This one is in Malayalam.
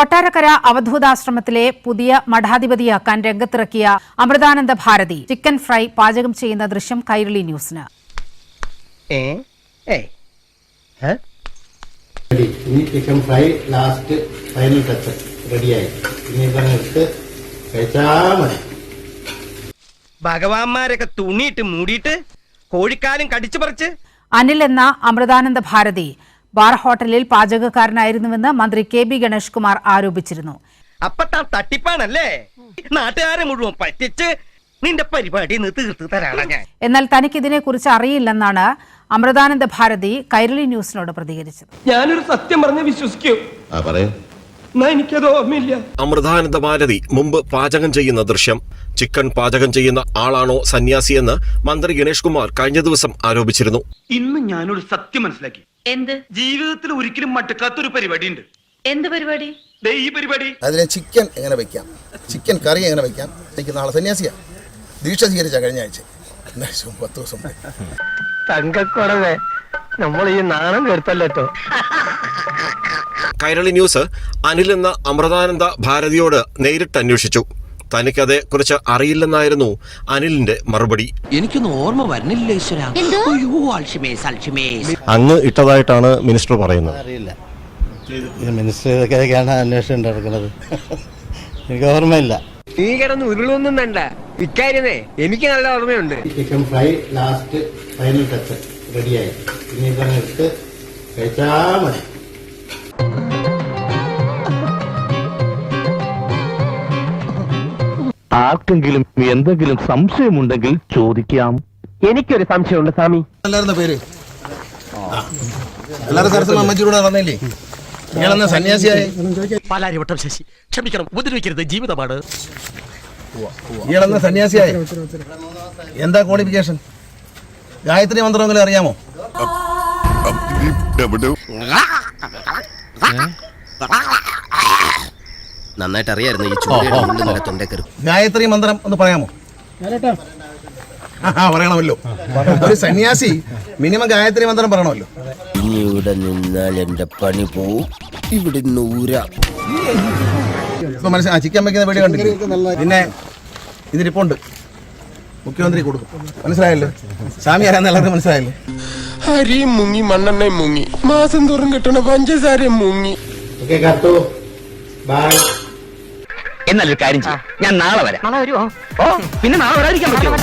കൊട്ടാരക്കര അവധൂതാശ്രമത്തിലെ പുതിയ മഠാധിപതിയാക്കാൻ രംഗത്തിറക്കിയ അമൃതാനന്ദ ഭാരതി ചിക്കൻ ഫ്രൈ പാചകം ചെയ്യുന്ന ദൃശ്യം കൈരളി ന്യൂസിന്. ഏ? ഏയ് ഏ? റെഡി. ഇനി chicken fry last final touch റെഡിയായി. ഇനി ഇതങ്ങ് എടുത്ത് കഴിച്ചാ മതി. ഭഗവാന്മാരൊക്കെ തുണിയിട്ട് മൂടിയിട്ട് കോഴിക്കാലും കടിച്ചു പറിച്ച്. അനിൽ എന്ന അമൃതാനന്ദ ഭാരതി ബാർ ഹോട്ടലിൽ പാചകക്കാരനായിരുന്നുവെന്ന് മന്ത്രി കെ ബി ഗണേഷ് കുമാർ ആരോപിച്ചിരുന്നു. അപ്പൊ താൻ തട്ടിപ്പാണല്ലേ? നാട്ടുകാരെ മുഴുവൻ പറ്റിച്ച് നിന്റെ പരിപാടി തീർത്ത് തരാണ് ഞാൻ. എന്നാൽ തനിക്കിതിനെക്കുറിച്ച് അറിയില്ലെന്നാണ് അമൃതാനന്ദ ഭാരതി കൈരളി ന്യൂസിനോട് പ്രതികരിച്ചത്. ഞാനൊരു സത്യം പറഞ്ഞ് വിശ്വസിക്കൂ. എനിക്കത് ഓർമ്മയില്ല. അമൃതാനന്ദ ഭാരതി മുമ്പ് പാചകം ചെയ്യുന്ന ദൃശ്യം ചിക്കൻ പാചകം ചെയ്യുന്ന ആളാണോ സന്യാസിയെന്ന് മന്ത്രി ഗണേഷ് കുമാർ കഴിഞ്ഞ ദിവസം ആരോപിച്ചിരുന്നു. ഇന്ന് ഞാനൊരു സത്യം മനസ്സിലാക്കി. എന്ത്? ജീവിതത്തിൽ ഒരിക്കലും മട്ടക്കാത്തൊരു പരിപാടി ഉണ്ട് എന്ത് പരിപാടി? ദേ ഈ പരിപാടി. അതിനെ ചിക്കൻ എങ്ങനെ വെക്കാം? ചിക്കൻ കറി എങ്ങനെ വെക്കാം? എനിക്ക് നാളെ സന്യാസിയാ. ദീക്ഷ സ്വീകരിച്ച കഴിഞ്ഞ ആഴ്ച. പത്ത് ദിവസം. തങ്കക്കുറവേ നമ്മൾ ഈ നാണം കേട്ടല്ലോ കൈരളി ന്യൂസ് അനിൽ എന്ന അമൃതാനന്ദ ഭാരതിയോട് നേരിട്ട് അന്വേഷിച്ചു. തനിക്കതെ കുറിച്ച് അറിയില്ലെന്നായിരുന്നു അനിലിന്റെ മറുപടി. എനിക്കൊന്നും ഓർമ്മ വരുന്നില്ല അങ്ങ് ഇട്ടതായിട്ടാണ് മിനിസ്റ്റർ പറയുന്നത്. അറിയില്ല. മിനിസ്റ്റർ ഇതൊക്കെയാണ് അന്വേഷണം നടക്കുന്നത് എനിക്ക് ഓർമ്മയില്ല. നീ കിടന്ന് ഉരുളൊന്നും വേണ്ട. ഇക്കാര്യമേ എനിക്ക് നല്ല ഓർമ്മയുണ്ട്. Chicken fry last final touch റെഡിയായി ഇനി എടുത്ത് കഴിച്ചാ മതി. ആർക്കെങ്കിലും എന്തെങ്കിലും സംശയമുണ്ടെങ്കിൽ ചോദിക്കാം. എനിക്കൊരു സംശയമുണ്ട് സ്വാമി. എല്ലാവരുടെ പേര്? എല്ലാവരും സരസ്വം അമ്മച്ചിലൂടെ നടന്നില്ലേ ഇയാളെന്നാ സന്യാസിയായി? പാലാരിവട്ടം ശശി ക്ഷമിക്കണം ഉപദ്രവിക്കരുത് ജീവിതമാണ്. ഇയാളെന്നാ സന്യാസിയായി? എന്താ ക്വാളിഫിക്കേഷൻ ഗായത്രി മന്ത്രമെങ്കിലും അറിയാമോ? നന്നായിട്ട് അറിയായിരുന്നു ഈ ചൂട് തൊണ്ടേ കയറും. ഗായത്രി മന്ത്രം ഒന്ന് പറയാമോ? ആ പറയണമല്ലോ. ഒരു സന്യാസി മിനിമം ഗായത്രി മന്ത്രം പറയണമല്ലോ. ഇനി ഇവിടെ നിന്നാൽ എന്റെ പണി പോവും. ഇവിടെ നൂര മനസ്സിലാ ചിക്കൻ വെക്കുന്ന വീഡിയോ കണ്ടില്ലേ? പിന്നെ ഇതിരിപ്പുണ്ട് മുഖ്യമന്ത്രി കൊടുക്കും. മനസ്സിലായല്ലോ? സ്വാമി ആരാന്ന് എല്ലാവർക്കും മനസ്സിലായല്ലോ? അരിയും മുങ്ങി മണ്ണെണ്ണയും മുങ്ങി. മാസം തോറും കിട്ടണ പഞ്ചസാരയും മുങ്ങി. ഓക്കെ കത്തു ബൈ എന്നല്ലൊരു കാര്യം ചെയ്യാം. ഞാൻ നാളെ വരാം. നാളെ വരുമോ ഓ പിന്നെ നാളെ വരാതിരിക്കാൻ പറ്റുമോ?